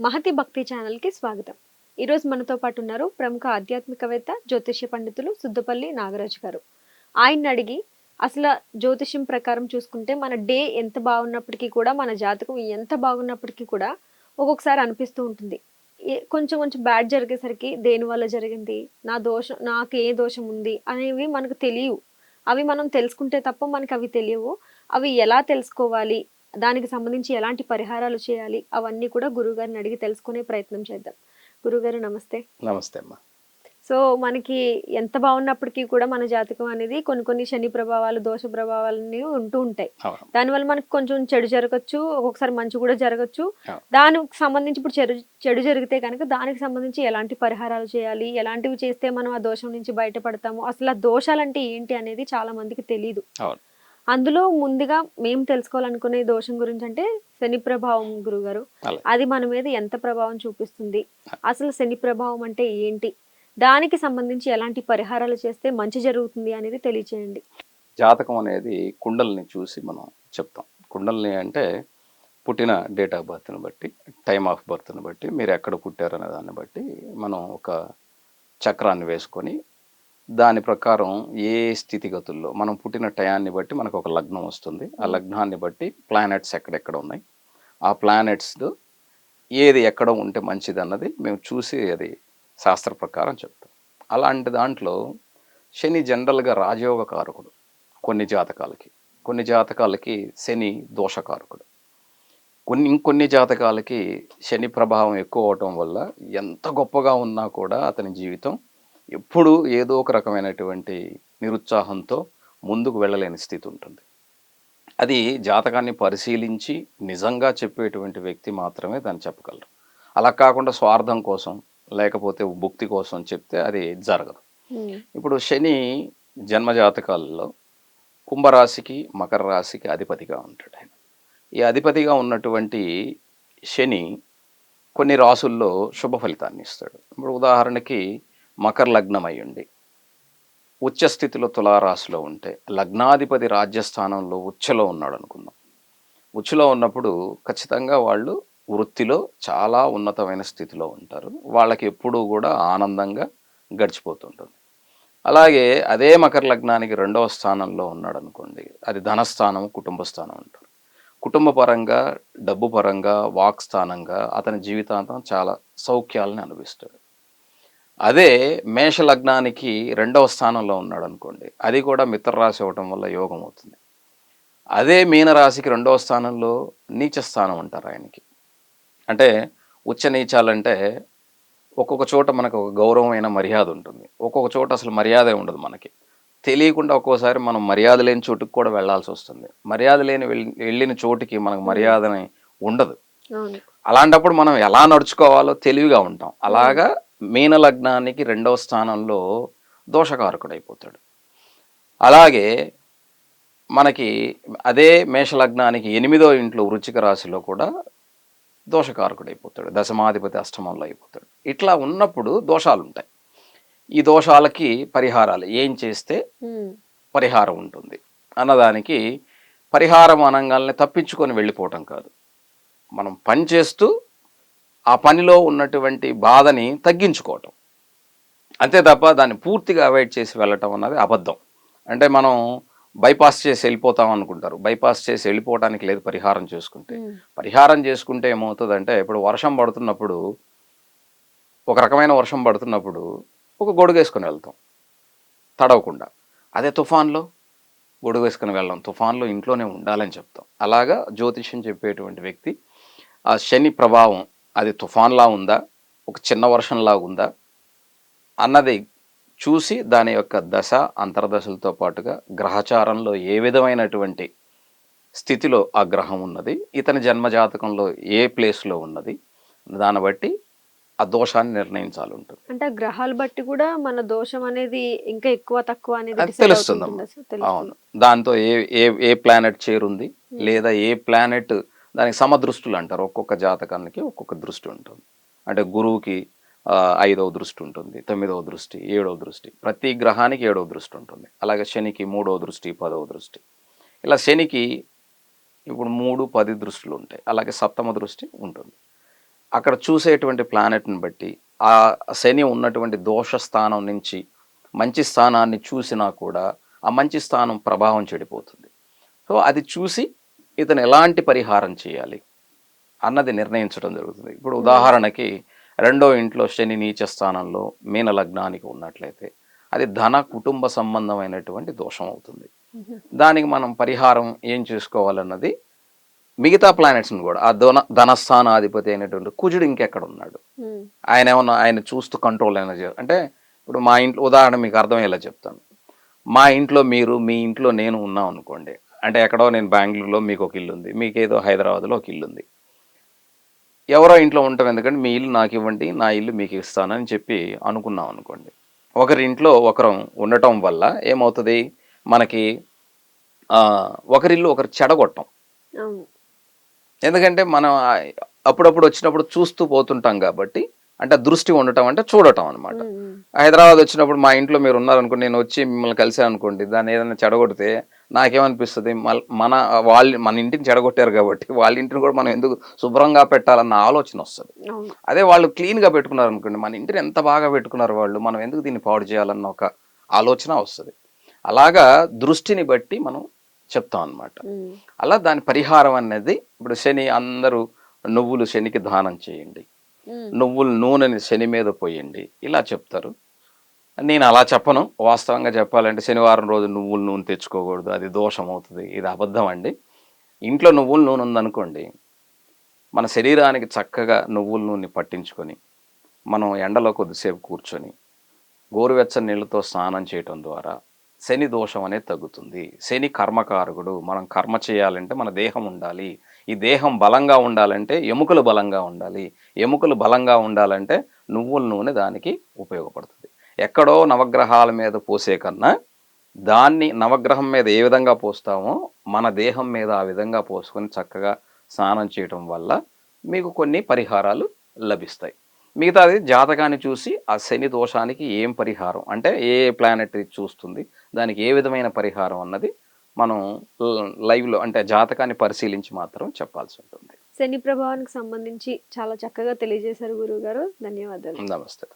మహతి భక్తి ఛానల్కి స్వాగతం. ఈరోజు మనతో పాటు ఉన్నారు ప్రముఖ ఆధ్యాత్మికవేత్త జ్యోతిష్య పండితులు సుద్దపల్లి నాగరాజు గారు. ఆయన్ని అడిగి అసలు జ్యోతిష్యం ప్రకారం చూసుకుంటే మన డే ఎంత బాగున్నప్పటికీ కూడా మన జాతకం ఎంత బాగున్నప్పటికీ కూడా ఒక్కొక్కసారి అనిపిస్తూ ఉంటుంది. కొంచెం కొంచెం బ్యాడ్ జరిగేసరికి దేని వల్ల జరిగింది నా దోషం నాకు ఏ దోషం ఉంది అనేవి మనకు తెలియవు. అవి మనం తెలుసుకుంటే తప్ప మనకి అవి తెలియవు. అవి ఎలా తెలుసుకోవాలి దానికి సంబంధించి ఎలాంటి పరిహారాలు చేయాలి? అవన్నీ కూడా గురుగారిని అడిగి తెలుసుకునే ప్రయత్నం చేద్దాం. గురుగారు నమస్తే. నమస్తే అమ్మా. సో మనకి ఎంత బాగున్నప్పటికీ కూడా మన జాతకం అనేది కొన్ని కొన్ని శని ప్రభావాలు దోష ప్రభావాలని ఉంటూ ఉంటాయి. దానివల్ల మనకి కొంచెం చెడు జరగచ్చు ఒక్కొక్కసారి మంచి కూడా జరగచ్చు. దానికి సంబంధించి ఇప్పుడు చెడు చెడు జరిగితే కనుక దానికి సంబంధించి ఎలాంటి పరిహారాలు చేయాలి? ఎలాంటివి చేస్తే మనం ఆ దోషం నుంచి బయటపడతాము? అసలు ఆ దోషాలు అంటే ఏంటి అనేది చాలా మందికి తెలియదు అందులో ముందుగా మేము తెలుసుకోవాలనుకునే దోషం గురించి అంటే శని ప్రభావం గురుగారు. అది మన మీద ఎంత ప్రభావం చూపిస్తుంది? అసలు శని ప్రభావం అంటే ఏంటి? దానికి సంబంధించి ఎలాంటి పరిహారాలు చేస్తే మంచి జరుగుతుంది అనేది తెలియచేయండి. జాతకం అనేది కుండల్ని చూసి మనం చెప్తాం. కుండల్ని అంటే పుట్టిన డేట్ ఆఫ్ బర్త్ని బట్టి టైమ్ ఆఫ్ బర్త్ని బట్టి మీరు ఎక్కడ పుట్టారు అనే దాన్ని బట్టి మనం ఒక చక్రాన్ని వేసుకొని దాని ప్రకారం ఏ స్థితిగతుల్లో మనం పుట్టిన టయాన్ని బట్టి మనకు ఒక లగ్నం వస్తుంది. ఆ లగ్నాన్ని బట్టి ప్లానెట్స్ ఎక్కడెక్కడ ఉన్నాయి? ఆ ప్లానెట్స్ ఏది ఎక్కడ ఉంటే మంచిది అన్నది మేము చూసి అది శాస్త్ర ప్రకారం చెప్తాం. అలాంటి దాంట్లో శని జనరల్గా రాజయోగ కారకుడు కొన్ని జాతకాలకి. కొన్ని జాతకాలకి శని దోషకారకుడు. కొన్ని ఇంకొన్ని జాతకాలకి శని ప్రభావం ఎక్కువ అవటం వల్ల ఎంత గొప్పగా ఉన్నా కూడా అతని జీవితం ఎప్పుడూ ఏదో ఒక రకమైనటువంటి నిరుత్సాహంతో ముందుకు వెళ్ళలేని స్థితి ఉంటుంది. అది జాతకాన్ని పరిశీలించి నిజంగా చెప్పేటువంటి వ్యక్తి మాత్రమే దాన్ని చెప్పగలరు. అలా కాకుండా స్వార్థం కోసం లేకపోతే భుక్తి కోసం చెప్తే అది జరగదు. ఇప్పుడు శని జన్మజాతకాలలో కుంభరాశికి మకర రాశికి అధిపతిగా ఉంటాడు ఆయన. ఈ అధిపతిగా ఉన్నటువంటి శని కొన్ని రాసుల్లో శుభ ఫలితాన్ని ఇస్తాడు. ఇప్పుడు ఉదాహరణకి మకర లగ్నం అయ్యుండి ఉచ్చ స్థితిలో తులారాశిలో ఉంటే లగ్నాధిపతి రాజ్యస్థానంలో ఉచ్చలో ఉన్నాడు అనుకుందాం ఉచ్చలో ఉన్నప్పుడు ఖచ్చితంగా వాళ్ళు వృత్తిలో చాలా ఉన్నతమైన స్థితిలో ఉంటారు. వాళ్ళకి ఎప్పుడూ కూడా ఆనందంగా గడిచిపోతుంటుంది. అలాగే అదే మకర లగ్నానికి రెండవ స్థానంలో ఉన్నాడు అనుకోండి అది ధనస్థానం కుటుంబ స్థానం అంటారు. కుటుంబ పరంగా డబ్బు పరంగా వాక్ స్థానంగా అతని జీవితాంతం చాలా సౌఖ్యాలని అనుభవిస్తాడు. అదే మేష లగ్నానికి రెండవ స్థానంలో ఉన్నాడు అనుకోండి అది కూడా మిత్రరాశి అవ్వటం వల్ల యోగం అవుతుంది. అదే మీనరాశికి రెండవ స్థానంలో నీచ స్థానం అంటారు ఆయనకి. అంటే ఉచ్చ నీచాలంటే ఒక్కొక్క చోట మనకు ఒక గౌరవమైన మర్యాద ఉంటుంది. ఒక్కొక్క చోట అసలు మర్యాదే ఉండదు మనకి. తెలియకుండా ఒక్కోసారి మనం మర్యాద లేని చోటుకి కూడా వెళ్ళాల్సి వస్తుంది. మర్యాద లేని వెళ్ళి- వెళ్ళిన చోటుకి మనకు మర్యాదని ఉండదు. అలాంటప్పుడు మనం ఎలా నడుచుకోవాలో తెలివిగా ఉంటాం. అలాగా మీన లగ్నానికి రెండవ స్థానంలో దోషకారకుడు అయిపోతాడు అలాగే మనకి అదే మేష లగ్నానికి ఎనిమిదో ఇంట్లో వృచ్చిక రాశిలో కూడా దోషకారకుడు అయిపోతాడు దశమాధిపతి అష్టమంలో అయిపోతాడు. ఇట్లా ఉన్నప్పుడు దోషాలు ఉంటాయి ఈ దోషాలకి పరిహారాలు ఏం చేస్తే. పరిహారం ఉంటుంది? అన్నదానికి పరిహారం అనగానే తప్పించుకొని వెళ్ళిపోవటం కాదు. మనం పని చేస్తూ ఆ పనిలో ఉన్నటువంటి బాధని తగ్గించుకోవటం. అంతే తప్ప దాన్ని పూర్తిగా అవాయిడ్ చేసి వెళ్ళటం అన్నది అబద్ధం. అంటే మనం బైపాస్ చేసి వెళ్ళిపోతాం అనుకుంటారు. బైపాస్ చేసి వెళ్ళిపోవడానికి లేదు పరిహారం చేసుకుంటే. పరిహారం చేసుకుంటే ఏమవుతుందంటే ఇప్పుడు వర్షం పడుతున్నప్పుడు ఒక రకమైన వర్షం పడుతున్నప్పుడు ఒక గొడుగు వేసుకొని వెళ్తాం. తడవకుండా. అదే తుఫాన్లో గొడుగు వేసుకొని వెళ్ళాం తుఫాన్లో ఇంట్లోనే ఉండాలని చెప్తాం. అలాగా జ్యోతిష్యం చెప్పేటువంటి వ్యక్తి ఆ శని ప్రభావం అది తుఫాన్లా ఉందా? ఒక చిన్న వర్షంలా ఉందా? అన్నది చూసి దాని యొక్క దశ అంతర్దశలతో పాటుగా గ్రహచారంలో ఏ విధమైనటువంటి స్థితిలో ఆ గ్రహం ఉన్నది? ఇతని జన్మజాతకంలో ఏ ప్లేస్లో ఉన్నది? దాన్ని బట్టి ఆ దోషాన్ని నిర్ణయించాలి ఉంటుంది. అంటే ఆ గ్రహాలు బట్టి కూడా మన దోషం అనేది ఇంకా ఎక్కువ తక్కువ అనేది? తెలుస్తుంది. అవును. దాంతో ఏ ఏ ఏ ప్లానెట్ చేరుంది? లేదా ఏ ప్లానెట్ దానికి సమదృష్టులు అంటారు. ఒక్కొక్క జాతకానికి ఒక్కొక్క దృష్టి ఉంటుంది. అంటే గురువుకి ఐదవ దృష్టి ఉంటుంది తొమ్మిదవ దృష్టి ఏడవ దృష్టి ప్రతి గ్రహానికి ఏడవ దృష్టి ఉంటుంది. అలాగే శనికి మూడవ దృష్టి పదవ దృష్టి. ఇలా శనికి ఇప్పుడు మూడు పది దృష్టిలు ఉంటాయి. అలాగే సప్తమ దృష్టి ఉంటుంది. అక్కడ చూసేటువంటి ప్లానెట్ని బట్టి ఆ శని ఉన్నటువంటి దోష స్థానం నుంచి మంచి స్థానాన్ని చూసినా కూడా ఆ మంచి స్థానం ప్రభావం చెడిపోతుంది. సో అది చూసి ఇతను ఎలాంటి పరిహారం చేయాలి అన్నది నిర్ణయించడం జరుగుతుంది. ఇప్పుడు ఉదాహరణకి రెండో ఇంట్లో శని నీచ స్థానంలో మీన లగ్నానికి ఉన్నట్లయితే అది ధన కుటుంబ సంబంధమైనటువంటి దోషం అవుతుంది. దానికి మనం పరిహారం ఏం చేసుకోవాలన్నది మిగతా ప్లానెట్స్ని కూడా ఆ ధన ధనస్థానాధిపతి అయినటువంటి కుజుడు ఇంకెక్కడ ఉన్నాడు? ఆయన ఏమన్నా ఆయన చూస్తూ కంట్రోల్ అయినా చే అంటే ఇప్పుడు మా ఇంట్లో ఉదాహరణ మీకు అర్థమయ్యేలా చెప్తాను. మా ఇంట్లో మీరు మీ ఇంట్లో నేను ఉన్నాం అనుకోండి అంటే ఎక్కడో నేను బెంగళూరులో మీకు ఒక ఇల్లు ఉంది మీకు ఏదో హైదరాబాద్లో ఒక ఇల్లు ఉంది ఎవరో ఇంట్లో ఉంటాం ఎందుకంటే మీ ఇల్లు నాకు ఇవ్వండి నా ఇల్లు మీకు ఇస్తానని చెప్పి అనుకున్నాం అనుకోండి. ఒకరి ఇంట్లో ఒకరం ఉండటం వల్ల ఏమవుతుంది? మనకి ఒకరిల్లు ఒకరు చెడగొట్టం. ఎందుకంటే మనం అప్పుడప్పుడు వచ్చినప్పుడు చూస్తూ పోతుంటాం కాబట్టి అంటే దృష్టి ఉండటం అంటే చూడటం అనమాట హైదరాబాద్ వచ్చినప్పుడు మా ఇంట్లో మీరు ఉన్నారనుకోండి నేను వచ్చి మిమ్మల్ని కలిసాను అనుకోండి దాన్ని ఏదైనా చెడగొడితే నాకేమనిపిస్తుంది? మన వాళ్ళ మన ఇంటిని చెడగొట్టారు కాబట్టి వాళ్ళ ఇంటిని కూడా మనం ఎందుకు శుభ్రంగా పెట్టాలన్న ఆలోచన వస్తుంది. అదే వాళ్ళు క్లీన్గా పెట్టుకున్నారు అనుకోండి మన ఇంటిని ఎంత బాగా పెట్టుకున్నారు వాళ్ళు మనం ఎందుకు దీన్ని పాడు చేయాలన్న ఒక ఆలోచన వస్తుంది. అలాగా దృష్టిని బట్టి మనం చెప్తాం అన్నమాట. ఉమ్, అలా దాని పరిహారం అనేది ఇప్పుడు శని అందరూ నువ్వులు శనికి దానం చేయండి. నువ్వుల నూనెని శని మీద పోయండి ఇలా చెప్తారు. నేను అలా చెప్పను. వాస్తవంగా చెప్పాలంటే శనివారం రోజు నువ్వుల నూనె తెచ్చుకోకూడదు. అది దోషం అవుతుంది ఇది అబద్ధం అండి. ఇంట్లో నువ్వుల నూనె ఉందనుకోండి మన శరీరానికి చక్కగా నువ్వుల నూనె పట్టించుకొని మనం ఎండలో కొద్దిసేపు కూర్చొని గోరువెచ్చని నీళ్ళతో స్నానం చేయటం ద్వారా శని దోషం అనేది తగ్గుతుంది. శని కర్మకారకుడు. మనం కర్మ చేయాలంటే మన దేహం ఉండాలి. ఈ దేహం బలంగా ఉండాలంటే ఎముకలు బలంగా ఉండాలి. ఎముకలు బలంగా ఉండాలంటే నువ్వుల నూనె దానికి ఉపయోగపడుతుంది. ఎక్కడో నవగ్రహాల మీద పోసే కన్నా దాన్ని నవగ్రహం మీద ఏ విధంగా పోస్తామో మన దేహం మీద ఆ విధంగా పోసుకొని చక్కగా స్నానం చేయటం వల్ల మీకు కొన్ని పరిహారాలు లభిస్తాయి. మిగతాది జాతకాన్ని చూసి ఆ శని దోషానికి ఏం పరిహారం? అంటే ఏ ప్లానెట్ చూస్తుంది? దానికి ఏ విధమైన పరిహారం అన్నది మనం ల- లైవ్లో అంటే జాతకాన్ని పరిశీలించి మాత్రం చెప్పాల్సి ఉంటుంది. శని ప్రభావానికి సంబంధించి చాలా చక్కగా తెలియజేశారు గురువు గారు ధన్యవాదాలు. నమస్తే.